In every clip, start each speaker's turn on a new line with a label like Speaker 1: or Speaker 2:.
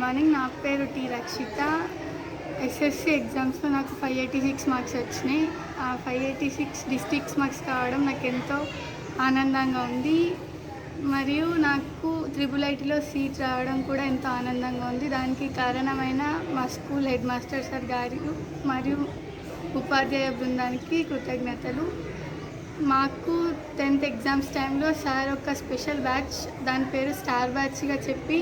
Speaker 1: Morning నా పేరు T రక్షిత. SSC ఎగ్జామ్స్లో నాకు ఫైవ్ ఎయిటీ సిక్స్ మార్క్స్ వచ్చినాయి. ఆ five eighty six districts marks కావడం నాకు ఎంతో ఆనందంగా ఉంది. మరియు నాకు త్రిబుల్ ఐటీలో సీట్ రావడం కూడా ఎంతో ఆనందంగా ఉంది. దానికి కారణమైన మా స్కూల్ హెడ్ మాస్టర్ సార్ గారు మరియు ఉపాధ్యాయ బృందానికి కృతజ్ఞతలు. మాకు టెన్త్ ఎగ్జామ్స్ టైంలో సార్ ఒక స్పెషల్ బ్యాచ్ దాని పేరు స్టార్ బ్యాచ్గా చెప్పి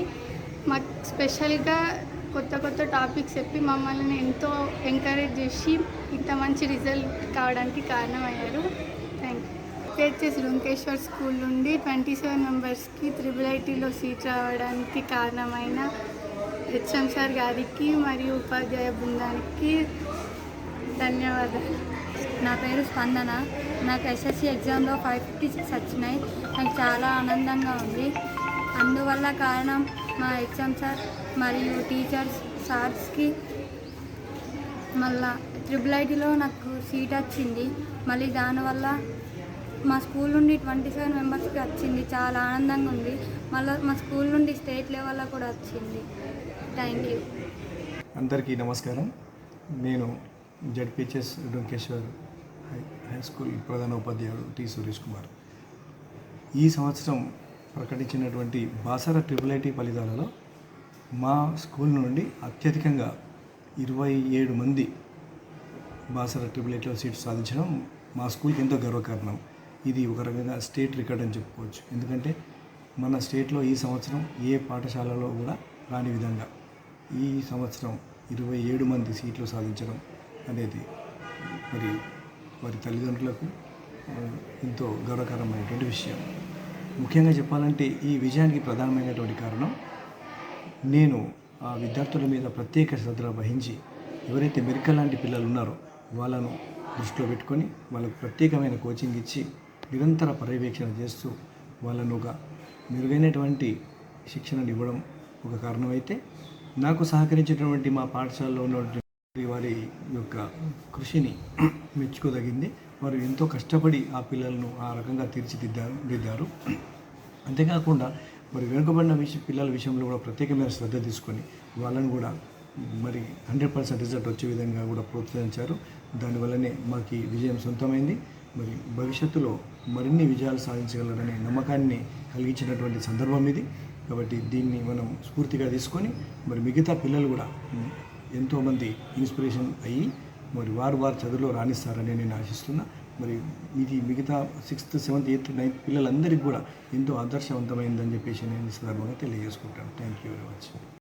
Speaker 1: మాకు స్పెషల్గా కొత్త కొత్త టాపిక్స్ చెప్పి మమ్మల్ని ఎంతో ఎంకరేజ్ చేసి ఇంత మంచి రిజల్ట్ కావడానికి కారణమయ్యారు. Thank you PHS Runkeshwar school నుండి ట్వంటీ సెవెన్ మెంబర్స్కి త్రిబుల్ ఐటీలో సీట్ రావడానికి కారణమైన హెచ్ఎం సార్ గారికి మరియు ఉపాధ్యాయ బృందానికి ధన్యవాదాలు.
Speaker 2: నా పేరు స్పందన. నాకు ఎస్ఎస్సి ఎగ్జామ్లో ఫైవ్ ఫిఫ్టీ సిక్స్ వచ్చినాయి. నాకు చాలా ఆనందంగా ఉంది. అందువల్ల కారణం మా ఎగ్జామ్ సార్ మరియు టీచర్స్ సార్స్కి మళ్ళా ట్రిపుల్ ఐటీలో నాకు సీట్ వచ్చింది. మళ్ళీ దానివల్ల మా స్కూల్ నుండి ట్వంటీ సెవెన్ మెంబర్స్కి వచ్చింది. చాలా ఆనందంగా ఉంది. మళ్ళీ మా స్కూల్ నుండి స్టేట్ లెవెల్లో కూడా వచ్చింది. Thank you.
Speaker 3: అందరికీ నమస్కారం. నేను ZPHS Donkeshwar high high school ప్రధాన ఉపాధ్యాయుడు టి సురేష్ కుమార్. ఈ సంవత్సరం ప్రకటించినటువంటి బాసర ట్రిపుల్ ఐటీ ఫలితాలలో మా స్కూల్ నుండి అత్యధికంగా ఇరవై ఏడు మంది బాసర ట్రిపుల్ ఐటీలో సీట్స్ సాధించడం మా స్కూల్కి ఎంతో గర్వకారణం. ఇది ఒక రకంగా స్టేట్ రికార్డ్ అని చెప్పుకోవచ్చు. ఎందుకంటే మన స్టేట్లో ఈ సంవత్సరం ఏ పాఠశాలలో కూడా రాని విధంగా ఈ సంవత్సరం ఇరవై ఏడు మంది సీట్లు సాధించడం అనేది మరి వారి తల్లిదండ్రులకు ఎంతో గౌరవకరమైనటువంటి విషయం. ముఖ్యంగా చెప్పాలంటే ఈ విజయానికి ప్రధానమైనటువంటి కారణం నేను ఆ విద్యార్థుల మీద ప్రత్యేక శ్రద్ధ వహించి ఎవరైతే మెరికల్ లాంటి పిల్లలు ఉన్నారో వాళ్ళను దృష్టిలో పెట్టుకొని వాళ్ళకు ప్రత్యేకమైన కోచింగ్ ఇచ్చి నిరంతర పర్యవేక్షణ చేస్తూ వాళ్ళను ఒక మెరుగైనటువంటి శిక్షణను ఇవ్వడం ఒక కారణమైతే నాకు సహకరించినటువంటి మా పాఠశాలలో ఉన్నటువంటి వారి యొక్క కృషిని మెచ్చుకోదగింది. వారు ఎంతో కష్టపడి ఆ పిల్లలను ఆ రకంగా తీర్చిదిద్దారు దిద్దారు. అంతేకాకుండా మరి వెనుకబడిన విషయం పిల్లల విషయంలో కూడా ప్రత్యేకమైన శ్రద్ధ తీసుకొని వాళ్ళని కూడా మరి హండ్రెడ్ పర్సెంట్ రిజల్ట్ వచ్చే విధంగా కూడా ప్రోత్సహించారు. దానివల్లనే మాకు విజయం సొంతమైంది. మరి భవిష్యత్తులో మరిన్ని విజయాలు సాధించగలరనే నమ్మకాన్ని కలిగించినటువంటి సందర్భం ఇది. కాబట్టి దీన్ని మనం స్ఫూర్తిగా తీసుకొని మరి మిగతా పిల్లలు కూడా ఎంతోమంది ఇన్స్పిరేషన్ అయ్యి మరి వారు వారు చదువులో రాణిస్తారని నేను ఆశిస్తున్నా. మరి ఇది మిగతా సిక్స్త్ సెవెంత్ ఎయిత్ నైన్త్ పిల్లలందరికీ కూడా ఎంతో ఆదర్శవంతమైందని చెప్పేసి నేను ఈ సందర్భంగా తెలియజేసుకుంటాను. Thank you very much